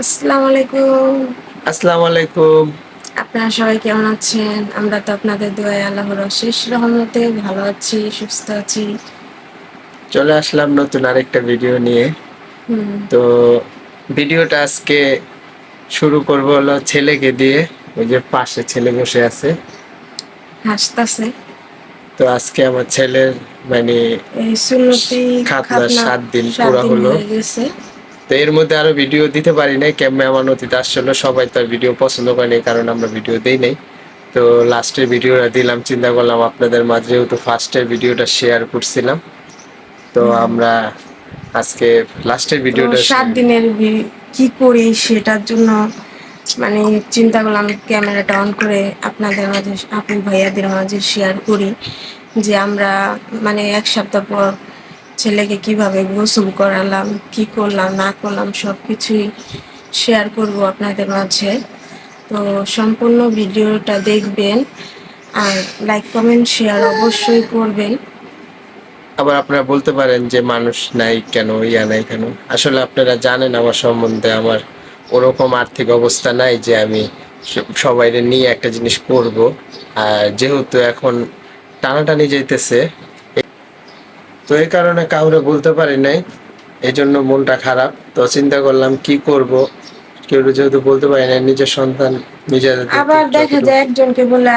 আসসালামু আলাইকুম। আসসালামু আলাইকুম। আপনারা সবাই কেমন আছেন? আমরা তো আপনাদের দোয়ায় আল্লাহর অশেষ রহমতে ভালো আছি সুস্থ আছি। চলে আসলাম নতুন আরেকটা ভিডিও নিয়ে। তো ভিডিওটা আজকে শুরু করব হলো ছেলেকে দিয়ে। ওই যে পাশে ছেলে বসে আছে। হাসতাছে। তো আজকে আমার ছেলের মানে খাতনা সাত দিন পুরা হলো। গেছে। তো এর মধ্যে আরও ভিডিও দিতে পারি নাই। কেমন আমার আসছিল সবাই তো আর ভিডিও পছন্দ করেনি কারণ আমরা ভিডিও দেই নাই। তো লাস্টের ভিডিওটা দিলাম চিন্তা করলাম আপনাদের মাঝে যেহেতু ফার্স্টের ভিডিওটা শেয়ার করছিলাম। তো আমরা আজকে লাস্টের ভিডিওটা সাত দিনের কি করি সেটার জন্য মানে চিন্তা করলাম ক্যামেরাটা অন করে আপনাদের মাঝে আপু ভাইয়াদের মাঝে শেয়ার করি। যে আমরা মানে এক সপ্তাহ পর ছেলেকে কীভাবে গোসল করালাম, কি করলাম, না করলাম সব কিছুই শেয়ার করব আপনাদের মাঝে। তো সম্পূর্ণ ভিডিওটা দেখবেন আর লাইক কমেন্ট শেয়ার অবশ্যই করবেন। আবার আপনারা বলতে পারেন যে মানুষ নাই কেন, ইয়া নাই কেন? আসলে আপনারা জানেন আমার সম্বন্ধে আমার ওরকম আর্থিক অবস্থা নাই যে আমি সবাই নিয়ে একটা জিনিস করব। আর যেহেতু এখন টানাটানি যেতেছে তো এই কারণে কাউরে বলতে পারি নাই। এই জন্য মনটা খারাপ। তো চিন্তা করলাম কি করব? কেউ যেহেতু বলতে পারি না নিজের সন্তান নিজেদের আবার দেখা যায় একজনকে বললে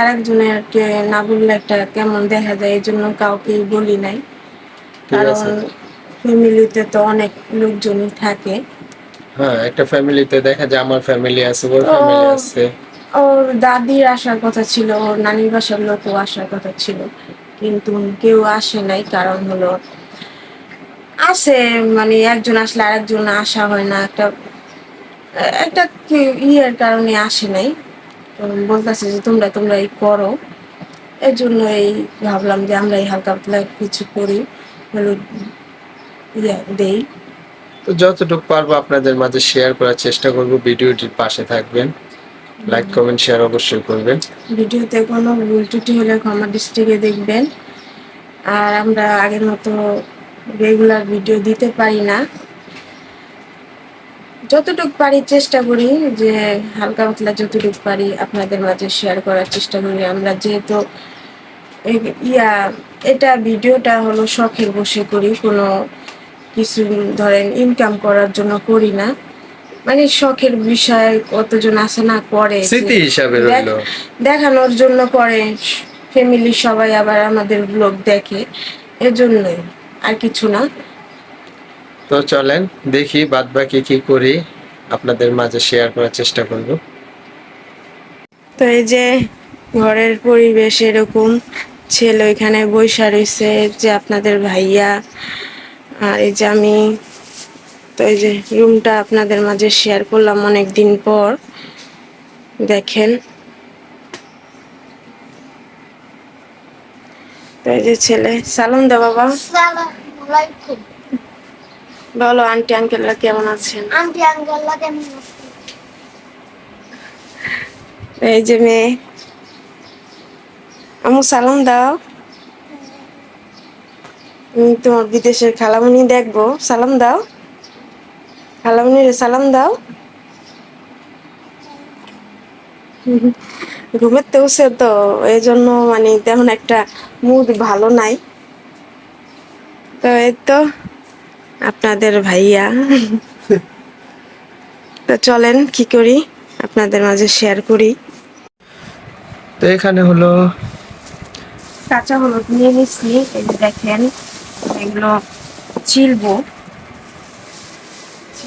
কে না বললে একটা কেমন দেখা যায় এই জন্য কাউকে বলি নাই। কারণ ফ্যামিলিতে তো অনেক লোকজনই থাকে। হ্যাঁ একটা ফ্যামিলিতে দেখা যায় আমার ফ্যামিলি আছে ওর ফ্যামিলি আছে। ওর দাদির আসার কথা ছিল ওর নানির বাসার লোকও আসার কথা ছিল। কিন্তু কেউ আসে নাই, কারণ হলো আসে মানে একজন আসলে আরেকজন আসা হয় না, একটা একটা ইয়ের কারণে আসে নাই। বলতেছে যে তোমরা তোমরা এই করো। এর জন্য এই ভাবলাম যে আমরা এই হালকা পাতলা কিছু করি, হলো ইয়ে দেই। তো যতটুকু পারব আপনাদের মাঝে শেয়ার করার চেষ্টা করব, ভিডিওটির পাশে থাকবেন। লাইক কমেন্ট শেয়ার অবশ্যই করবেন। ভিডিওতে কোনো ভুল ত্রুটি হলে ক্ষমা দৃষ্টিকে দেখবেন। আর আমরা আগের মতো রেগুলার ভিডিও দিতে পারি না। যতটুকু পারি চেষ্টা করি যে হালকা পাতলা যতটুকু পারি আপনাদের মাঝে শেয়ার করার চেষ্টা করি। আমরা যেহেতু ইয়া, এটা ভিডিওটা হলো শখের বসে করি, কোনো কিছু ধরেন ইনকাম করার জন্য করি না। মানে শখের বিষয় কতজন আছে না করে স্মৃতি হিসাবে রইল দেখানোর জন্য করে ফ্যামিলি সবাই আবার আমাদের ব্লগ দেখে এজন্যই আর কিছু না। তো চলেন দেখি বাদ বাকি কি করি আপনাদের মাঝে শেয়ার করার চেষ্টা করব। তো এই যে ঘরের পরিবেশ এরকম ছেলে ওইখানে বৈশা রয়েছে যে আপনাদের ভাইয়া আর এই যে আমি তো এই যে রুমটা আপনাদের মাঝে শেয়ার করলাম অনেক দিন পর দেখেন। তো এই যে ছেলে সালাম দে বাবা। বলো আন্টি আঙ্কেলরা কেমন আছেন? আন্টি আঙ্কেল্লা কেমন আছেন? এই যে মেয়ে। আমু সালাম দাও। তোমার বিদেশের খালামুনি দেখব। সালাম দাও। খালামুনি রে সালাম দাও। ঘুমেতে উঠছে তো এই জন্য মানে তেমন একটা মুড ভালো নাই। তো এই তো আপনাদের ভাইয়া। তো চলেন কি করি? আপনাদের মাঝে শেয়ার করি। তো এখানে হলো কাঁচা হলুদ নিয়ে নিচ্ছি এই দেখেন এগুলো ছিলবো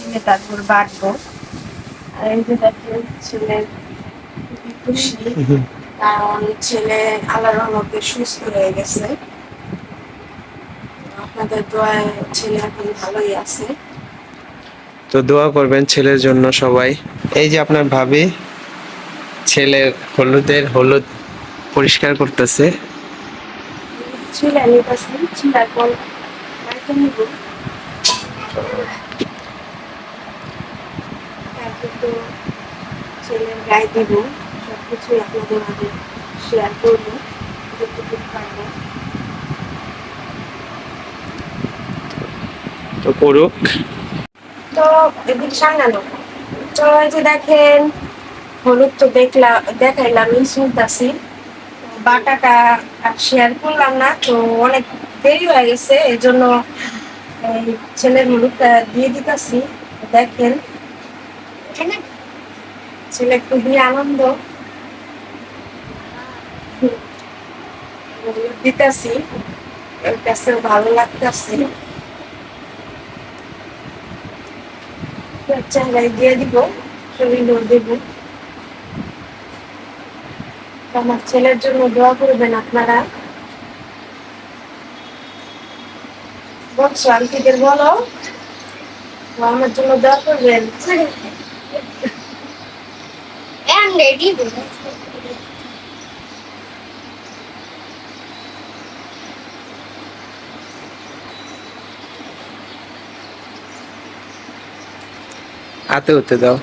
ছিলে তারপর বাটবো আর এই যে দেখেন ছেলে খুবই খুশি। কারণ ছেলে আল্লাহর রহমতে সুস্থ হয়ে গেছে। আপনাদের দোয়ায় ছেলে এখন ভালোই আছে। তো দোয়া করবেন ছেলের জন্য সবাই। এই যে আপনার ভাবি ছেলের হলুদের হলুদ পরিষ্কার করতেছে। ছিলে নিতেছি ছিলার পর বাড়িতে নিব তারপর তো ছেলের গায়ে দিব সব কিছুই আপনাদের মাঝে শেয়ার করব। যতটুকু পারব তো করুক তো এদিকে তো এই যে দেখেন হলুদ তো দেখলাম দেখাইলাম শুনতাছি। বাটাটা শেয়ার করলাম না তো অনেক দেরি হয়ে গেছে এই জন্য ছেলের হলুদটা দিয়ে দিতেছি। দেখেন। ছেলে খুবই আনন্দ। দিতেছি, ওর কাছে ভালো লাগতেছে। চেহারায় দিয়ে দিব আমার ছেলের জন্য দোয়া করবেন আপনারা। বলছো, আন্টিদের বলো। আমার জন্য দোয়া করবেন। And ready. হাতে হতে দাও।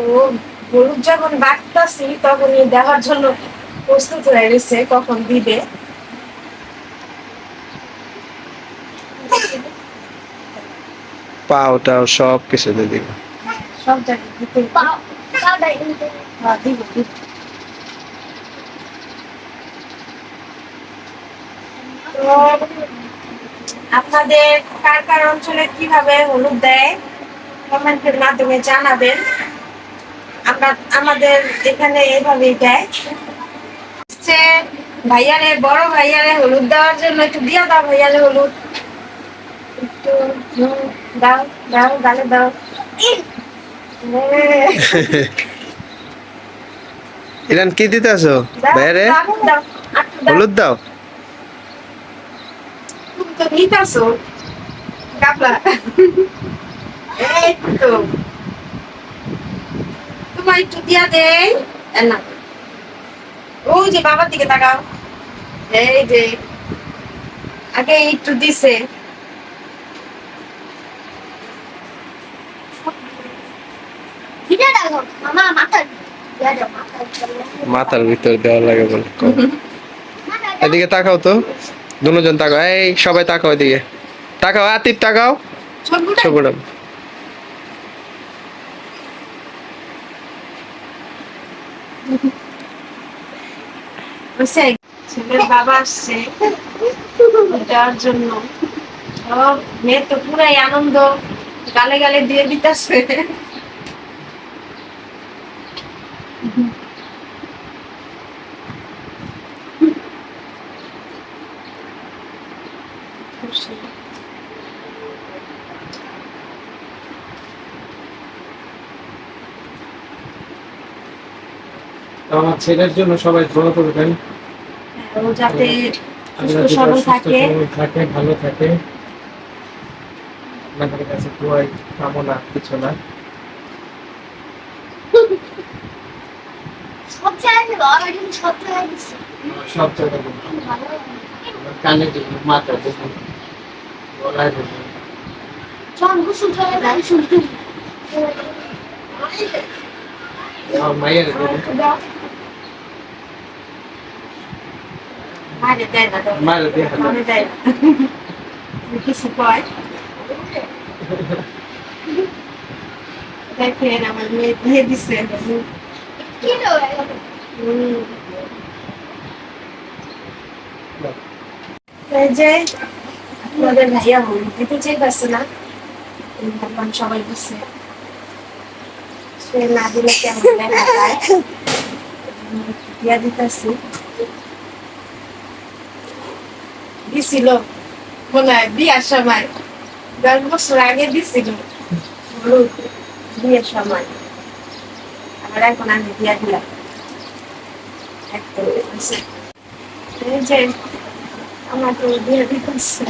ও হলুদ যখন বাটতাছি তখনই দেওয়ার জন্য প্রস্তুত হয়ে গেছে কখন দিবে? পাও টাও সব কিছু দিয়ে দিবে। সব জায়গায় দিতে. হ্যাঁ, দিব দিব। তো আপনাদের কার কার অঞ্চলে কীভাবে হলুদ দেয় কমেন্টের মাধ্যমে জানাবেন। আমরা আমাদের এখানে এভাবেই দেয়। হচ্ছে ভাইয়ারে বড় ভাইয়ারে হলুদ দেওয়ার জন্য একটু দিয়ে দাও ভাইয়ারে হলুদ। একটু হুম, দাও দাও গালে দাও। ইরান কি দিতে আসো। হলুদ দাও। তুমি তো নিতাছো। গাবলা এই তো। তোমার একটু দিয়া এ না। ওই যে বাবার দিকে তাকাও। এই যে আগে একটু দিছে. মাথার ভিতর দেওয়া লাগে বলে? এদিকে তাকাও তো। দুজন তাকাও। এই সবাই তাকাও এদিকে। তাকাও আতিফ তাকাও। সবগুলো সবুরা বসে ছেলের বাবা আসছে। দেওয়ার জন্য। মেয়ে তো পুরাই আনন্দ গালে গালে দিয়ে দিতেছে। আমার ছেলের জন্য সবাই দোয়া করবেন। ও যাতে সুস্থ সবল থাকে। থাকে ভালো থাকে। আপনাদের কাছে দোয়াই কামনা কিছু না। সব জায়গায় বাবা কিন্তু সব জায়গায় সব জায়গায় দেবো। ভালো আমার কানে দেবো মাথা দেবো গলায় দেবো চল করে গাড়ি শুনতে মায়ের দেবো মারে দেয় না দাও। মায়ের দিয়ে হাতে মারে দেয় না তুমি কিছু কয় দেখেন আমার মেয়ে দিয়ে দিছে কি রে হুম। এই যে আপনাদের ভাইয়া হল দিতে চাইতেছে না এই ভাবলাম সবাই দিচ্ছে সে না দিলে কেমন দেখা যায় দিয়া দিতেছি দিছিল। মনে হয় বিয়ার সময়। দশ বছর আগে দিছিল। বিয়ের সময়। আর এখন আমি বিয়া দিলাম। আমার তো এই যে আমাকে দিয়ে দিতেছে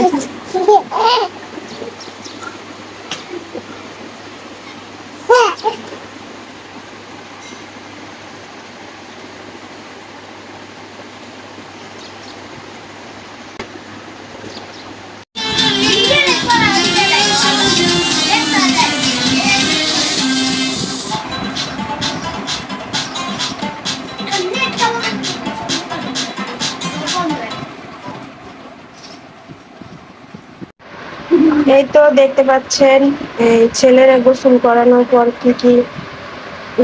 এই তো দেখতে পাচ্ছেন, এই ছেলেরা গোসল করানোর পর কি কি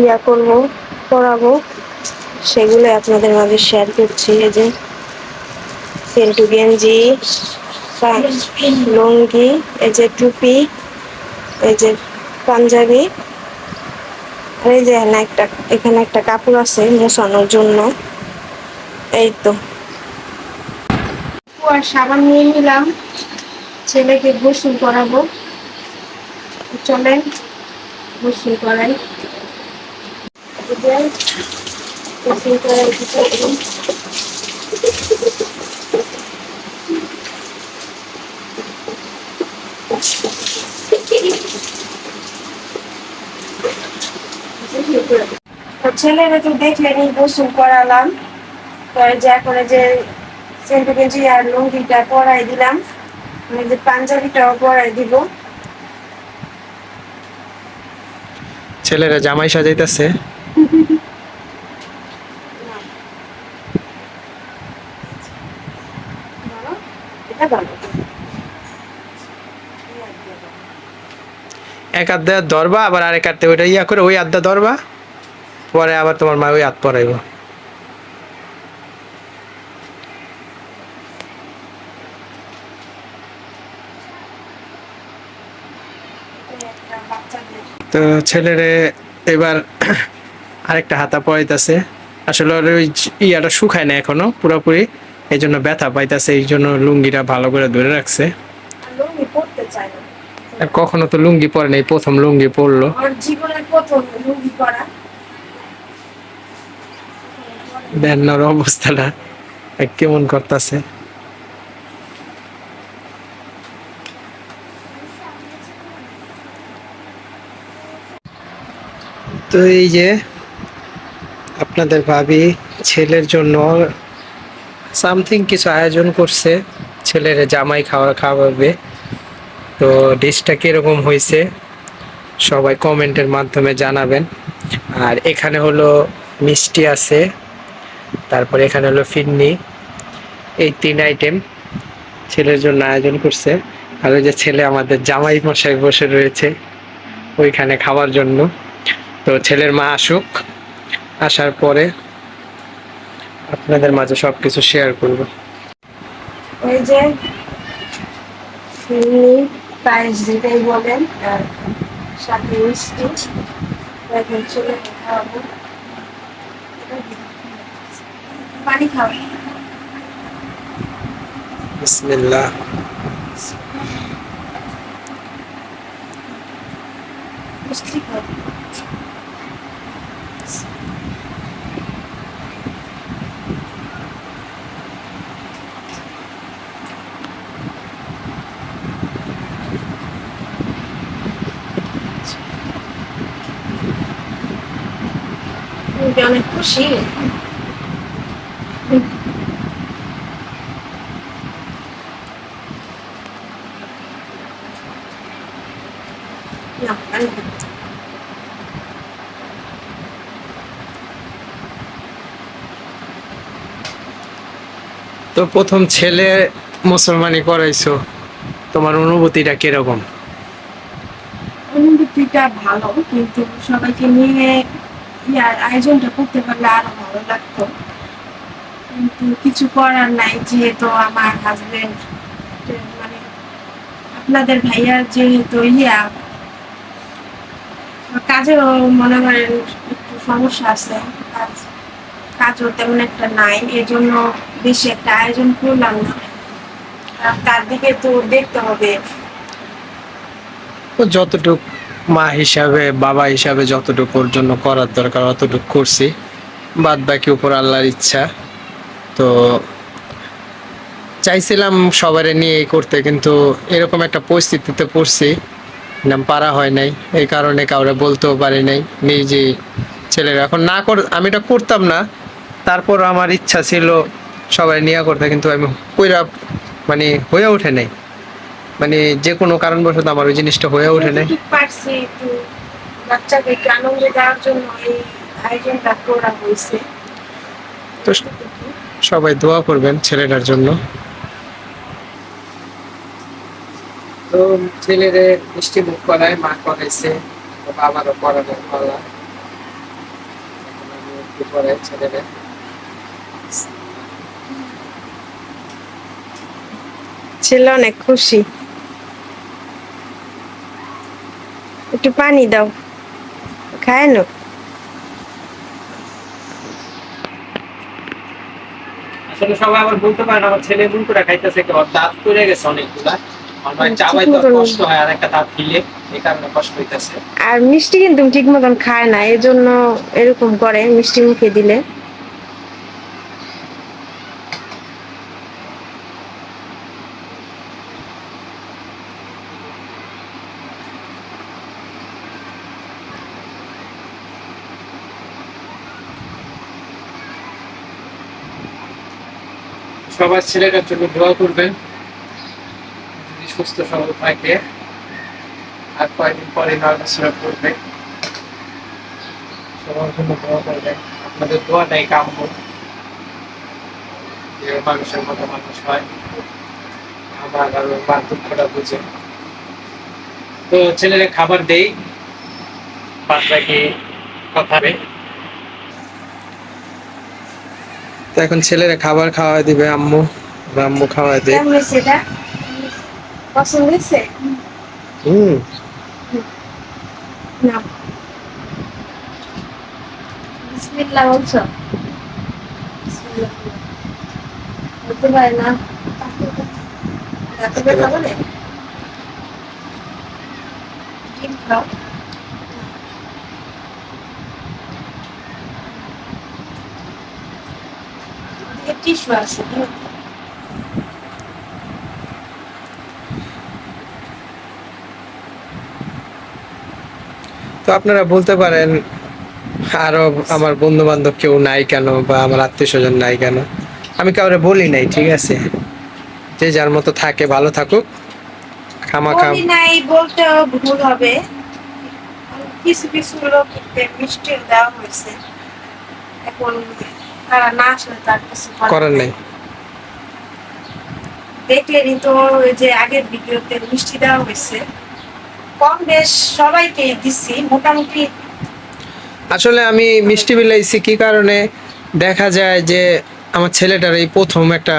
ইয়া করব করাবো সেগুলো আপনাদের মাঝে শেয়ার করছি। এই যে সেন্টু গেঞ্জি লুঙ্গি, এই যে টুপি, এই যে পাঞ্জাবি, আর এই যে এখানে একটা এখানে একটা কাপড় আছে মোছানোর জন্য। এই তো। সাবান নিয়ে নিলাম। ছেলেকে গোসল করাবো। চলেন, গোসল করাই। ছেলেরা তো দেখলেনি গোসল করালাম। এই যে এই যে সেন্টু আর লুঙ্গিটা পরাই দিলাম। এই যে পাঞ্জাবিটাও পরাই দিব। ছেলেরা জামাই সাজাইতেছে। এক আধা ধরবা আবার আরেক আধতে ওইটা ইয়া করে ওই আধা ধরবা পরে আবার তোমার মা ওই হাত পরাইব। তো ছেলেরে এবার আরেকটা হাতা পড়াইতেছে আসলে ওর ওই ইয়াটা শুকায় না এখনও পুরোপুরি। এই জন্য ব্যথা পাইতেছে এই জন্য লুঙ্গিটা ভালো করে ধরে রাখছে। কখনো তো লুঙ্গি পরে নেই প্রথম লুঙ্গি পরলো। ব্যান্নার অবস্থাটা কেমন করতেছে। তো এই যে আপনাদের ভাবি ছেলের জন্য সামথিং কিছু আয়োজন করছে, ছেলের জামাই খাওয়া খাওয়াবে। তো ডিশটা কীরকম হয়েছে সবাই কমেন্টের মাধ্যমে জানাবেন। আর এখানে হলো মিষ্টি আছে, তারপরে এখানে হলো ফিন্নি এই তিন আইটেম ছেলের জন্য আয়োজন করছে। আর ওই যে ছেলে আমাদের জামাই মশাই বসে রয়েছে ওইখানে খাওয়ার জন্য। তো ছেলের মা আসুক আসার পরে আপনাদের মাঝে সব কিছু শেয়ার করব। ওই যে পায়েস যেটাই বলেন আর সাথে মিষ্টি এখন চলে খাওয়াবো। পানি খাও বিসমিল্লাহ। মিষ্টি খাও তুমি অনেক খুশি না তো প্রথম ছেলে মুসলমানি করাইছো তোমার অনুভূতিটা কীরকম? অনুভূতিটা ভালো কিন্তু সবাইকে নিয়ে ইয়ার আয়োজনটা করতে পারলে আরও ভালো লাগতো। কিন্তু কিছু করার নাই, যেহেতু আমার হাজবেন্ড মানে আপনাদের ভাইয়ার যেহেতু ইয়া কাজেরও মনে করেন একটু সমস্যা আছে, কাজ, কাজও তেমন একটা নাই এই জন্য বেশি একটা আয়োজন করলাম না। তার দিকে তো দেখতে হবে। যতটুক মা হিসাবে, বাবা হিসাবে যতটুকু ওর জন্য করার দরকার, অতটুকু করছি। বাদ বাকি উপর আল্লাহর ইচ্ছা। তো চাইছিলাম সবারে নিয়ে করতে, কিন্তু এরকম একটা পরিস্থিতিতে পড়ছি। নাম পারা হয় নাই, এই কারণে কাউরে বলতেও পারি নাই, নিজে ছেলেরা। এখন না কর, আমি এটা করতাম না। তারপর আমার ইচ্ছা ছিল সবাই নিয়ে করতে, কিন্তু আমি কইরা মানে হয়ে ওঠে নাই। মানে যে কোনো কারণবশত আমার ওই জিনিসটা হয়ে ওঠে নাই। যতটুকু পারছি একটু বাচ্চাকে একটু আনন্দ দেওয়ার জন্য এই আয়োজনটা করা হয়েছে। তো সবাই দোয়া করবেন ছেলেটার জন্য। তো ছেলেরে মিষ্টি মুখ করায় মা করাইছে তো বাবারও এখন আমি ছেলেরে ছেলে অনেক খুশি। একটু পানি দাও। খায় না? আসলে সবাই আবার বলতে পারে না আমার ছেলে করে খাইতেছে দাঁত পড়ে গেছে অনেকগুলা। আর হইতেছে। আর মিষ্টি কিন্তু ঠিক মতন খায় না এই জন্য এরকম করে মিষ্টি মুখে দিলে। সবার ছেলেটার জন্য দোয়া করবেন। যদি সুস্থ সবল থাকে, আর কয়েকদিন পরে নড়াচড়া করবে। সবার জন্য দোয়া করবেন। আপনাদের দোয়াটাই কাম্য। যে মানুষের মতো মানুষ হয়। আমার আর মার দুঃখটা বুঝে। তো ছেলেরা খাবার দেই। বাদ বাকি কথা হবে তো এখন ছেলেরা খাবার খাওয়াই দিবে আম্মু। আম্মু খাওয়া দেয় কেমন হয়েছে পছন্দ হয়েছে? হুম। না। বিসমিল্লাহ বলছো? বলতে পারে না। রাতে খাব না ডিম খাও। তো আপনারা বলতে পারেন আরও আমার বন্ধু বান্ধব কেউ নাই কেন বা আমার আত্মীয় স্বজন নাই কেন? আমি কাউরে বলি নাই ঠিক আছে? যে যার মতো থাকে ভালো থাকুক। খামা খাম নাই বলতেও ভুল হবে। কিছু কিছু লোককে মিষ্টি দেওয়া হয়েছে। এখন তারা না আসলে তার কিছু করার নেই। দেখলেনই তো ওই যে আগের ভিডিওতে মিষ্টি দেওয়া হয়েছে। কম বেশ সবাইকে দিছি মোটামুটি আসলে আমি মিষ্টি বিলাইছি কি কারণে? দেখা যায় যে আমার ছেলেটার এই প্রথম একটা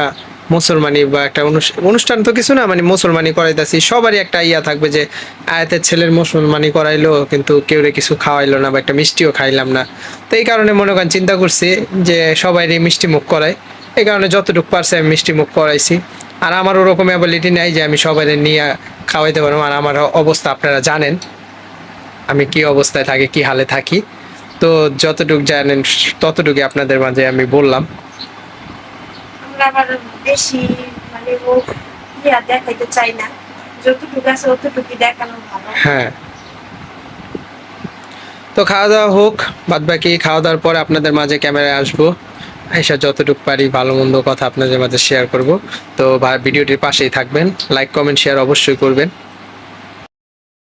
মুসলমানি বা একটা অনুষ- অনুষ্ঠান তো কিছু না মানে মুসলমানি করাইতেছি। সবারই একটা ইয়া থাকবে যে, আয়াতের ছেলের মুসলমানি করাইলো, কিন্তু কেউ কিছু খাওয়াইলো না বা একটা মিষ্টিও খাইলাম না। তো এই কারণে মনে করেন চিন্তা করছি যে সবারই মিষ্টি মুখ করাই এই কারণে যতটুকু পারছে আমি মিষ্টি মুখ করাইছি। আর আমার ওরকম অ্যাবিলিটি নাই যে, আমি সবাই নিয়ে খাওয়াইতে পারব। আর আমার অবস্থা আপনারা জানেন, আমি কি অবস্থায় থাকি, কি হালে থাকি। তো যতটুকু জানেন ততটুকু আপনাদের মাঝে আমি বললাম। আমরা বেশি মানে ও ইয়া দেখাইতে চাই না। যতটুকু আছে অতটুকুই দেখানো ভালো। হ্যাঁ। তো খাওয়া দাওয়া হোক বাদ বাকি খাওয়া দাওয়ার পর আপনাদের মাঝে ক্যামেরায় আসব। এসে যতটুকু পারি ভালো মন্দ কথা আপনাদের মাঝে শেয়ার করব। তো ভিডিওটির পাশেই থাকবেন। লাইক কমেন্ট শেয়ার অবশ্যই করবেন।